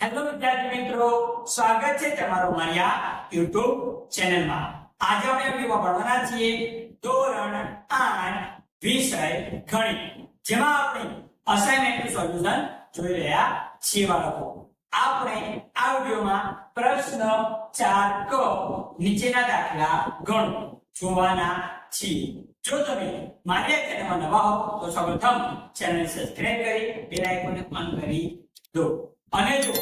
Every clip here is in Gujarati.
હેલો વિદ્યાર્થી મિત્રો, સ્વાગત છે તમારું મારી આ YouTube ચેનલમાં. આજે આપણે વિડીયોમાં ભણવાના છીએ ધોરણ 8 વિષય ગણિત, જેમાં આપણે અસાઇનમેન્ટનું સોલ્યુશન જોઈ રહ્યા છીએ બાળકો. આપણે આ વિડીયોમાં પ્રશ્ન 4 ક નીચેના દાખલા ગણો જોવાના છીએ. જો તમે મારી ચેનલમાં નવા હો તો સૌપ્રથમ ચેનલ સબસ્ક્રાઇબ કરી બેલ આઇકોનને ઓન કરી દો. અને જો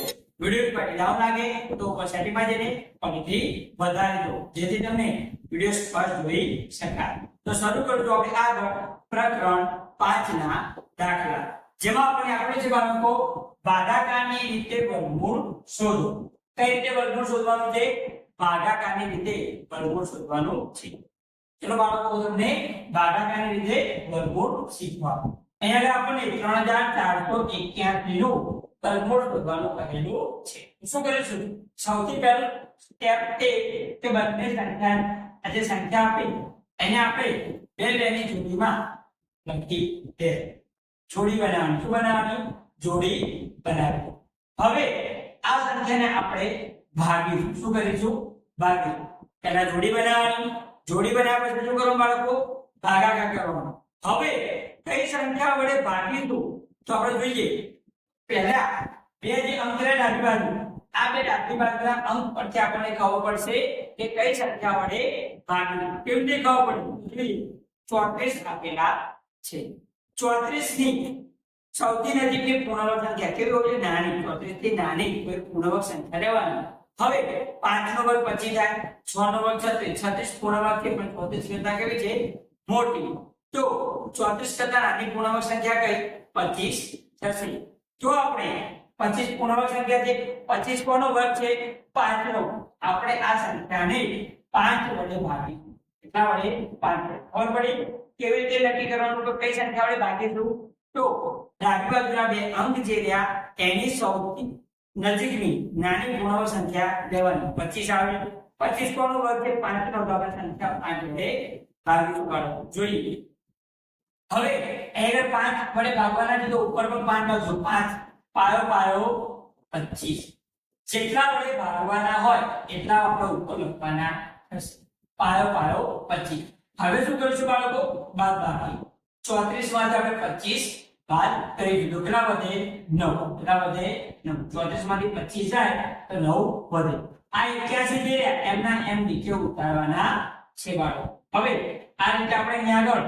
વીડિયો પર લાગે, તો ઉપર જઈને ફરીથી વધારી દો, જેથી તમને વીડિયો સ્પષ્ટ જોઈ શકાય. તો શરૂ કરજો આપણે આગળ પ્રકરણ 5 ના દાખલા. જેમાં આપણે આપણે જે બાળકો ભાગાકારની રીતે વર્ગમૂળ શોધો. કઈ રીતે વર્ગમૂળ શોધવાનું છે? ભાગાકારની રીતે વર્ગમૂળ શોધવાનું છે. ચલો બાળકો, તમને ભાગાકારની રીતે વર્ગમૂળ શીખવા અહીંયા આગળ આપણને 3481 નું વર્ગમૂળ શોધવાનું કહેલું છે. શું કરીશું સૌથી પહેલું સ્ટેપ એ કે બંને સંખ્યા આ સંખ્યા આપી, એને આપણે બે લેની જોડીમાં લખી દે. જોડી બનાવવાની. શું બનાવવાની? જોડી બનાવવી હવે આ સંખ્યાને આપણે ભાગીશું. શું કરીશું? ભાગીશું. પહેલા જોડી બનાવવાની. જોડી બનાવ્યા પછી શું કરવાનું બાળકો? ભાગાકાર કરવાનો. હવે કઈ સંખ્યા વડે ભાગીશું તો આપણે જોઈએ. પહેલા બે જે અંક રહે ડાબી બાજુ આ બે ડાબી બાજુના અંક પરથી આપણને ખબર પડશે કે કઈ સંખ્યા વડે ભાગીશું કેવી રીતે ખબર પડે? ચોત્રીસ આપેલા છે. ચોત્રીસની સૌથી નજીકની પૂર્ણવક સંખ્યા કેવી હોય? નાની. ચોત્રીસથી નાની કોઈ પૂર્ણવક સંખ્યા લેવાની હવે પાંચ નો વર્ગ પચીસ થાય છ નો વર્ગ છત્રીસ. છત્રીસ પૂર્ણવક છે પણ ચોત્રીસ કરતા કેવી છે? મોટી. તો ચોત્રીસ કરતા નાની પૂર્ણાંક સંખ્યા કઈ? પચીસ. થશે જો આપણે પચીસ પૂર્ણાંક સંખ્યા છે, પચીસ કોનો વર્ગ છે? પાંચ નો. આપણે આ સંખ્યાને પાંચ વડે ભાગી કેટલા વડે? પાંચ ખબર પડી? કેવી રીતે નક્કી કરવાનું તો કઈ સંખ્યા વડે ભાગીશું? તો ડાબી બે અંક જે રહ્યા, એની સૌથી નજીકની નાની પૂર્ણાંક સંખ્યા લેવાની. પચીસ આવે. પચીસ કોનો વર્ગ છે? પાંચ નો. આપણે સંખ્યા પાંચ વડે ભાગીશું. કાઢો. જોઈએ. હવે અહીંયા પાંચ વડે ભાગવાના છે તો ઉપર પણ પાંચ આવશે પાંચ. પાયો પાયો, પચીસ. જેટલા વડે ભાગવાના હોય, એટલા આપણે ઉપર લખવાના થશે પાયો પાયો, પચીસ. હવે શું કરીશું બાળકો? બાદ બાકી. ચોત્રીસમાંથી આપણે પચીસ બાદ કરી દીધું કેટલા વધે? નવ. કેટલા વધે? નવ. ચોત્રીસમાંથી પચીસ જાય તો નવ વધે. આ એક્યાસી જે એમના એમ નીચે ઉતારવાના છે બાળકો. હવે આ રીતે આપણે અહીંયા આગળ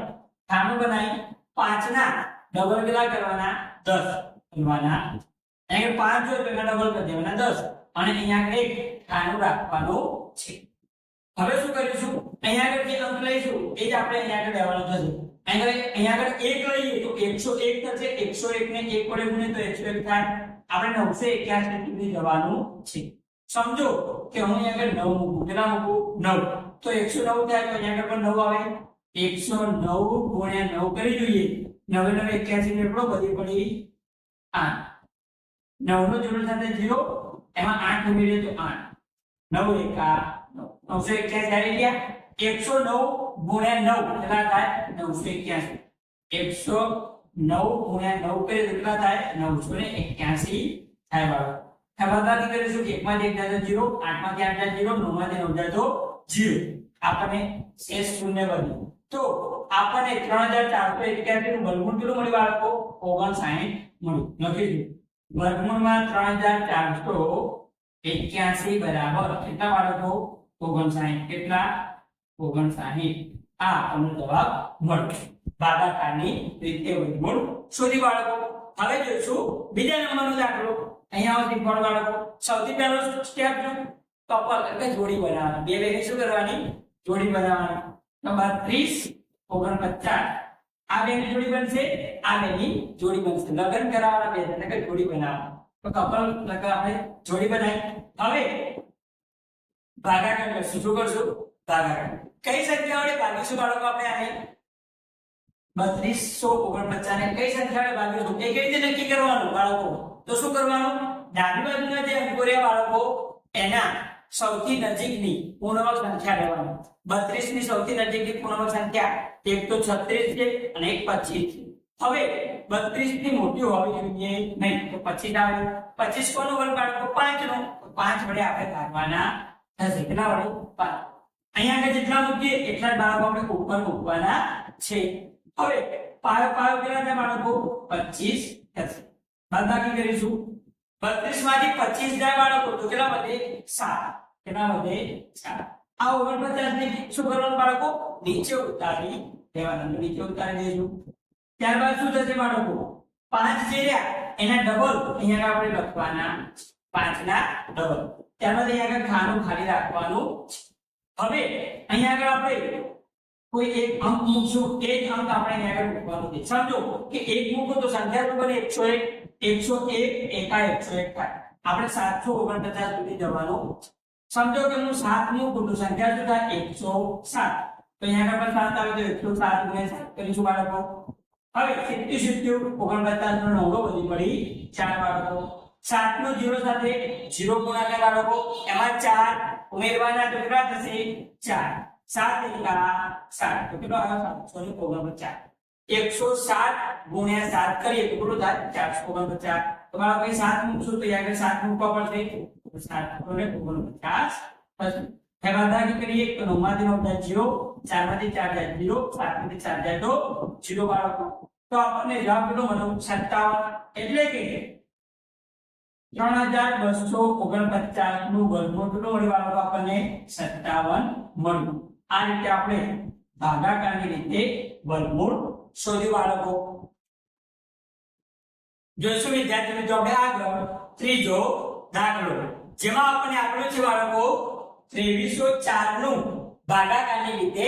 ખાનું બનાવી પાંચના ડબલ કેટલા કરવાના? દસ કરવાના. અહીંયા પાંચ હોય તો ડબલ કરી દેવાના દસ. અને અહીંયા આગળ એક ખાનું રાખવાનું છે. હવે શું કરીશું? અહીંયા આગળ જે અંક લઈશું, એ જ આપણે અહીંયા આગળ લેવાનો થશે. અહીંયા અહીંયા આગળ એક લઈએ તો એકસો એક થશે. એકસો એક ને એક વડે ગુણીએ તો એકસો એક થાય. આપણે નવસો એક્યાસી સુધી જવાનું છે. સમજો કે હું અહીંયા આગળ નવ મૂકું. કેટલા મૂકું? નવ. તો એકસો નવ થાય તો અહીંયા આગળ પણ નવ આવે. એકસો નવ ગુણ્યા નવ કરી જોઈએ. નવે નવે એક્યાસી ને એટલો બધી પડી આઠ. નવ નો જોડો સાથે જીરો, એમાં આઠ ઉમેરીએ આઠ. નવ એકા નવ. નવસો એક્યાસી આવી ગયા. એકસો નવ ગુણ્યા નવ કેટલા થાય? નવસો એક્યાસી. એકસો નવ ગુણ્યા નવ કરીએ કેટલા થાય? નવસો ને એક્યાસી થાય બાળકો. ખબરદારી કરીશું કે? એકમાંથી એક જાય તો જીરો, આઠમાંથી આઠ જાય જીરો, નવમાંથી નવ જાય તો જીરો આપણને શેષ શૂન્ય બન્યું તો આપણને ત્રણ હજાર ચારસો એક્યાસી નું વર્ગમૂળ કેટલું મળ્યું બાળકો? ઓગણસાઠ મળ્યું. લખી દો વર્ગમૂળમાં ત્રણ હજાર ચારસો એક્યાસી બરાબર કેટલા બાળકો? ઓગણસાઠ. કેટલા? ઓગણસાઠ. આ આપણને જવાબ મળ્યો ભાગાકારની રીતે વર્ગમૂળ શોધી બાળકો. હવે જોઈશું બીજા નંબરનો દાખલો. અહીંયા આવતી પણ બાળકો. સૌથી પહેલો સ્ટેપ જો કપલ એટલે જોડી બનાવવાની. બે બેની શું કરવાની? જોડી બનાવવાની. નંબર 30 49 આ બેની જોડી બનશે, આ બેની જોડી બનશે. લગ્ન કરાવવાના બે એટલે કઈ જોડી બનાવવા તો કપલ લગા આપણે જોડી બનાવી. હવે ભાગાકાર કરશું શું કરશું? ભાગાકાર કઈ સંખ્યા વડે ભાગીશું બાળકો આપણે આને? બત્રીસો, ઓગણપચાસ ને કઈ સંખ્યા વડે ભાગીશું? એ કેવી રીતે નક્કી કરવાનું બાળકો? તો શું કરવાનું? ડાબી બાજુના જે અંકો રહ્યા બાળકો, એના સૌથી નજીકની પૂર્ણાંક સંખ્યા લેવાની 32 ની સૌથી નજીકની પૂર્ણાંક સંખ્યા એક તો 36 છે અને એક 25 છે. હવે બત્રીસથી મોટી હોવી જોઈએ નહીં, તો પચીસ આવે. પચીસ કોનો વર્ગ બાળકો પાંચ નો પાંચ વડે આપણે ભાગવાના થશે. કેટલા વડે? પાંચ. અહીંયા આગળ જેટલા મૂકીએ, એટલા બાળકો આપણે ઉપર મૂકવાના છે. હવે પાયો પાયો કેટલા થાય બાળકો? પચીસ થશે. બાદબાકી કરીશું. બત્રીસમાંથી પચીસ જાય બાળકો. તો કેટલા વધે સાત. કેટલા વધે સાત. આ ઓગણપચાસ ને શું કરવાનું બાળકો? નીચે ઉતારી દેવાના. નીચે ઉતારી દેજો. ત્યારબાદ શું થશે બાળકો? પાંચ જે એના ડબલ અહીંયા આપણે લખવાના પાંચ ના ડબલ ત્યારબાદ અહીંયા આગળ ખાનું ખાલી રાખવાનું હવે અહીંયા આગળ આપણે કોઈ એક અંક મૂકશો તે જ અંક આપણે અહીંયા આગળ મૂકવાનો છે. સમજો કે એક મૂકો તો સંખ્યા બને એકસો એક એકસો એક, એકા એકસો એક થાય. આપણે સાતસો ઓગણપચાસ સુધી જવાનું સમજો કે હું સાત મૂકું તો સંખ્યા શું થાય? એકસો સાત. તો અહીંયા આગળ પણ સાત આવે તો એકસો સાત ગુણ્યા 7 કરીશું બાળકો. હવે સિત્તી સિત્તી ઓગણપચાસ નો નવરો વધી પડી ચાર બાળકો. સાત નો જીરો સાથે જીરો ગુણાકાર બાળકો. એમાં ચાર ઉમેરવાના કેટલા થશે? ચાર. સાત એકા સાત તો કેટલો આવ્યો સાતસો ને ઓગણપચાસ. એકસો સાત ગુણ્યા સાત કરીએ તો કેટલું થાય? ચારસો ઓગણપચાસ. તો બાળકો અહીં સાત મૂકશો તો યાદ સાત મૂકવા પડશે સાતસો ને ઓગણપચાસ થશે કરીએ તો જીરો ચાર જાય જીરો સાત ચાર જીરો બાળકો. તો આપણને જવાબ કેટલો મળ્યો? સત્તાવન. એટલે કે ત્રણ હજાર બસો ઓગણપચાસનું વર્ગમૂળ કેટલું મળ્યું આપણને? સત્તાવન મળ્યું. આ રીતે આપણે ભાગાકારની રીતે વર્ગમૂળ શોધ્યું બાળકો. જોઈશું વિદ્યાર્થી મિત્રો, આપણે આગળ ત્રીજો દાખલો, જેમાં આપણને આપણો છે બાળકો, ત્રેવીસો ચારનું ભાગાકારની રીતે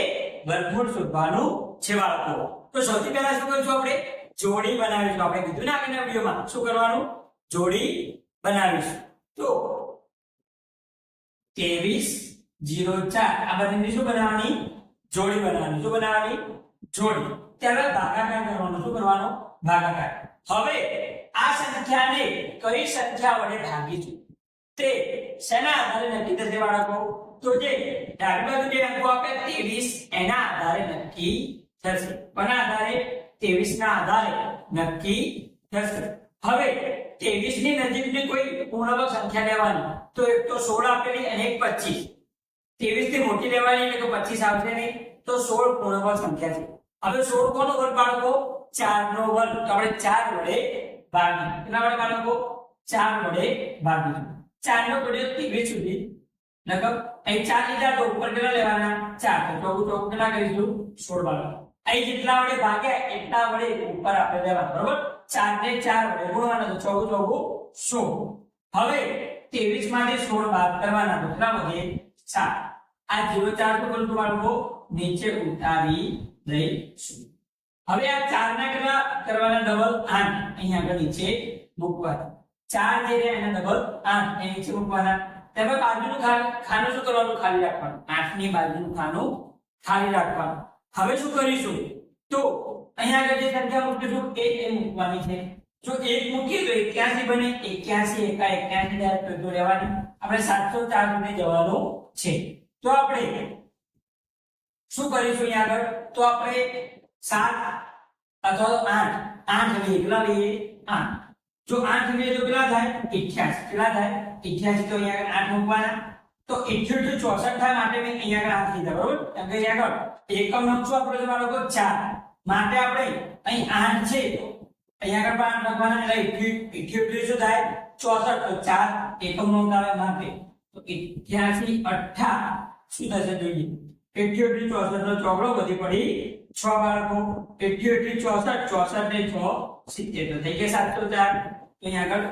વર્ગમૂળ શોધવાનું છે બાળકો. તો સૌથી પહેલા શું કરીશું આપણે? જોડી બનાવીશું. આપણે કીધું ને આગળના વિડીયોમાં, શું કરવાનું? જોડી બનાવીશું. તો ત્રેવીસ જીરો ચાર. આ બંનેની શું બનાવવાની? જોડી બનાવવાની. શું બનાવવાની? જોડી. ત્યારે ભાગાકાર કરવાનો. શું કરવાનો? ભાગાકાર. હવે આ સંખ્યાને કઈ સંખ્યા વડે ભાગીશું? તે શેના આધારે નક્કી થશે બાળકો? તો જે ડાબી બાજુ જે અંકો આપે, ત્રેવીસ એના આધારે નક્કી થશે. કોના આધારે? ત્રેવીસ ના આધારે નક્કી થશે. હવે ત્રેવીસની નજીકની કોઈ પૂર્ણાંક સંખ્યા લેવાની, તો એક તો સોળ આપેલી અને એક પચીસ. ત્રેવીસથી મોટી લેવાની એટલે કે પચીસ આવશે નહીં? તો સોળ પૂર્ણાંક સંખ્યા છે. હવે સોળ કોનો વર્ગ બાળકો? ચાર નો વર્ગ આપણે ચાર વડે ભાગી કેટલા વડે બાળકો ચાર વડે ભાગી ચાર નો કર્યો ત્રેવીસ સુધી લગભગ અહીં ચાર લીધા તો ઉપર કેટલા લેવાના? ચાર. તો ચોગુ ચોગુ કેટલા કરીશું? સોળ બાળકો. અહીં જેટલા વડે ભાગ્યા એટલા વડે ઉપર આપણે લેવાના બરોબર? ચાર ને ચાર વડે ગુણવાના તો ચોગુ સોળ. હવે ત્રેવીસમાંથી સોળ બાદ કરવાના કેટલા વધે? સાત. આ જીરો ચાર તો પરંતુ બાળકો નીચે ઉતારી દઈશું. હવે આ ચાર ના કેટલા કરવાના? ડબલ આઠ. અહીંયા આગળ નીચે મૂકવાના. ચાર જે રહ્યા એના ડબલ આઠ. એ નીચે મૂકવાના. ત્યારબાદ બાજુનું ખાનું શું કરવાનું? ખાલી રાખવાનું. આઠની બાજુનું ખાનું ખાલી રાખવાનું. હવે શું કરીશું? તો અહીંયા આગળ જે સંખ્યા મૂકીશું એ એ મૂકવાની છે. જો એક મૂકી તો એક્યાસી બને. એક્યાસી એકા એક્યાસી લેવાની આપણે સાતસો ચાર સુધી જવાનું છે. તો આપણે શું કરીશું અહીંયા આગળ? તો આપણે સાત અથવા તો આઠ. આઠ લઈએ. કેટલા લઈએ? આઠ. જો આઠ લઈએ તો કેટલા થાય? અઠ્યાસી. કેટલા થાય? અઠ્યાસી. તો અહીંયા આગળ આઠ મૂકવાના. તો અઠ્યોતેર ચોસઠ થાય માટે મેં અહીંયા આગળ આઠ લીધા, બરોબર? કેમ કે આગળ. એકમ નંબર આપણો છે બાળકો ચાર. માટે આપણે અહીં આઠ છે. અહીંયા આગળ પણ આઠ લખવાના. એટલે અઠ્યોતેર શું થાય? ચોસઠ. તો ચાર એકમ નોંધ આવે માટે તો અઠ્યાસી અઠ્ઠા શું થશે જોઈએ ચોસઠ નો ચોગડો વધી પડી છ બાળકો. અઠ્યોતેર ચોસઠ ચોસઠ ને છ, સિત્તેર. તો થઈ સાતસો ચાર અહીં આગળ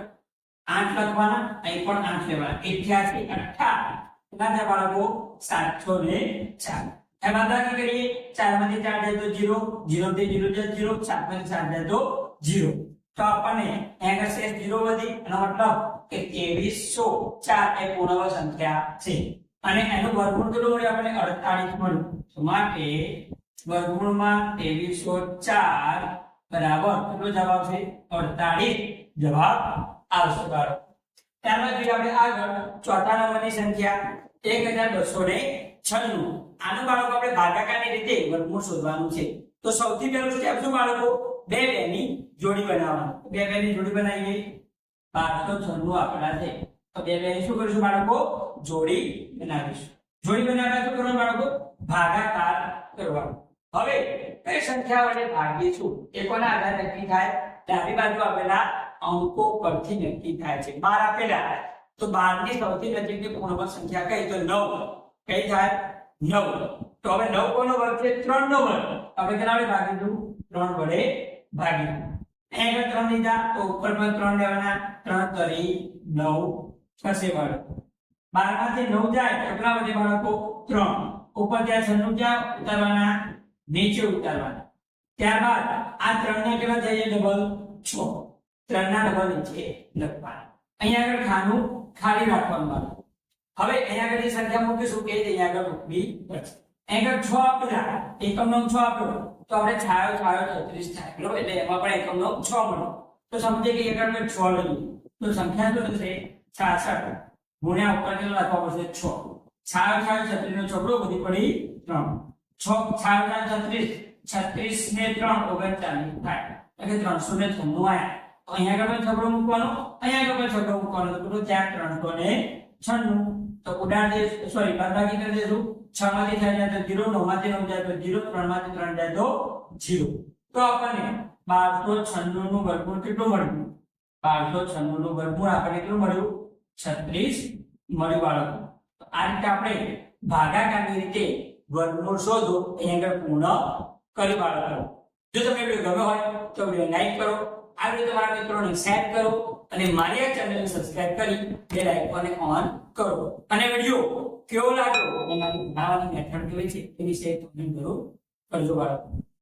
આઠ લખવાના, અહીં પણ આઠ લેવાના. અઠ્યાસી કેટલા થયા બાળકો? સાતસો ને ચાર. એ બાદબાકી કરીએ. ચાર ચાર તો જીરો. જીરો થી જીરો જાય સાતમાંથી સાત જાય જીરો. તો આપણને શેષ જીરો વધી. એનો મતલબ કે ત્રેવીસો ચાર એ પૂર્ણાંક સંખ્યા છે. અને એનું વર્ગમૂળ કેટલું મળ્યું? આપણને અડતાલીસ મળ્યું. માટે વર્ગમૂળમાં ત્રેવીસો ચાર બરાબર કેટલો જવાબ છે? અડતાલીસ જવાબ આવશે બરાબર ત્યારબાદ જોઈએ આપણે આગળ ચોથા નંબરની સંખ્યા. એક હજાર બસો ને છન્નું. આનું બાળકો આપણે ભાગાકારની રીતે વર્ગમૂળ શોધવાનું છે. તો સૌથી પહેલું સ્ટેપ શું બાળકો? બે બે જોડી બનાવવાનું. બે બે ની જોડી બનાવીએ. બારસો છન્નું આંકડા છે. બે બે શું કરીશું બાળકો? જોડી બનાવીશું. જોડી બનાવ્યા શું કરવાનું બાળકો? ભાગાકાર કરવાનો. હવે કઈ સંખ્યા વડે ભાગીશું એ કોના આધારે નક્કી થાય? ડાબી બાજુ આપેલા અંકો પરથી નક્કી થાય છે. બાર આપેલા. તો બારની સૌથી નજીકની પૂર્ણાંક સંખ્યા કઈ? તો નવ. કઈ થાય? નવ. તો હવે નવ કોનો વર્ગ છે? ત્રણ નો વર્ગ આપણે કેટલા વડે ભાગીશું? ત્રણ વડે ભાગીશું. આગળ ત્રણ લીધા. તો ઉપર પણ ત્રણ લેવાના. ત્રણ તરી નવ. થશે બાળકો. બારમાંથી નવ જાય તો કેટલા વધે બાળકો? ત્રણ. ઉપર ત્યાં છન્નું ક્યાં? ઉતારવાના. નીચે ઉતારવાના. ત્યારબાદ આ ત્રણ ને કેટલા જાય? ડબલ છ. ત્રણ ના ડબલ નીચે લખવાના. અહીંયા આગળ ખાનું ખાલી રાખવાનું બાળકો. હવે અહીંયા આગળ સંખ્યા મૂકીશું કે અહીંયા આગળ મૂકવી પડશે. અહીંયા છ આપેલા. એકમ નો છ આપેલો. તો આપણે છાયો છાયો છત્રીસ થાય. એટલે એમાં પણ એકમ નો છ મળો. તો સમજે કે એકમ છ લઈએ તો સંખ્યા શું થશે? છાસઠ ગુણ્યા ઉપર કેટલો લખવા પડશે? છ. છાયો છાયો છત્રીસ નો છોકરો બધી પડી ત્રણ. છ છાયો છાયો છત્રીસ. છત્રીસ ને ત્રણ ઓગણચાલીસ થાય. એટલે ત્રણસો ને છન્નું આયા તો અહીંયા પણ છગડો મૂકવાનો? અહીંયા પણ છગડો મૂકવાનો. તો કેટલું ત્યાં ત્રણસો ને છન્નું. તો ઉડાડ દે સોરી બાદબાકી કરી દેશું. 6 માંથી થાય જાય તો જીરો નવમાંથી 9 જાય તો જીરો ત્રણમાંથી 3 જાય તો જીરો. તો આપણને બારસો છન્નું નું વર્ગમૂળ કેટલું મળ્યું? બારસો છન્નું નું વર્ગમૂળ આપણને કેટલું મળ્યું? છત્રીસ મળ્યું બાળકો. આ રીતે આપણે ભાગાકારની રીતે વર્ગમૂળ શોધો. અહીંયા આગળ પૂર્ણ કરી બાળકો. જો તમને વીડિયો ગમ્યો હોય, તો વીડિયો લાઈક કરો. આ વીડિયો તમારા મિત્રોને શેર કરો અને મારી આ ચેનલને સબસ્ક્રાઇબ કરી બેલ આઇકોનને ઓન કરો. અને વીડિયો કેવો લાગ્યો? એના ભણાવવાની મેથડ કેવી છે? એ વિશે તમને જરૂર કરજો બાળકો.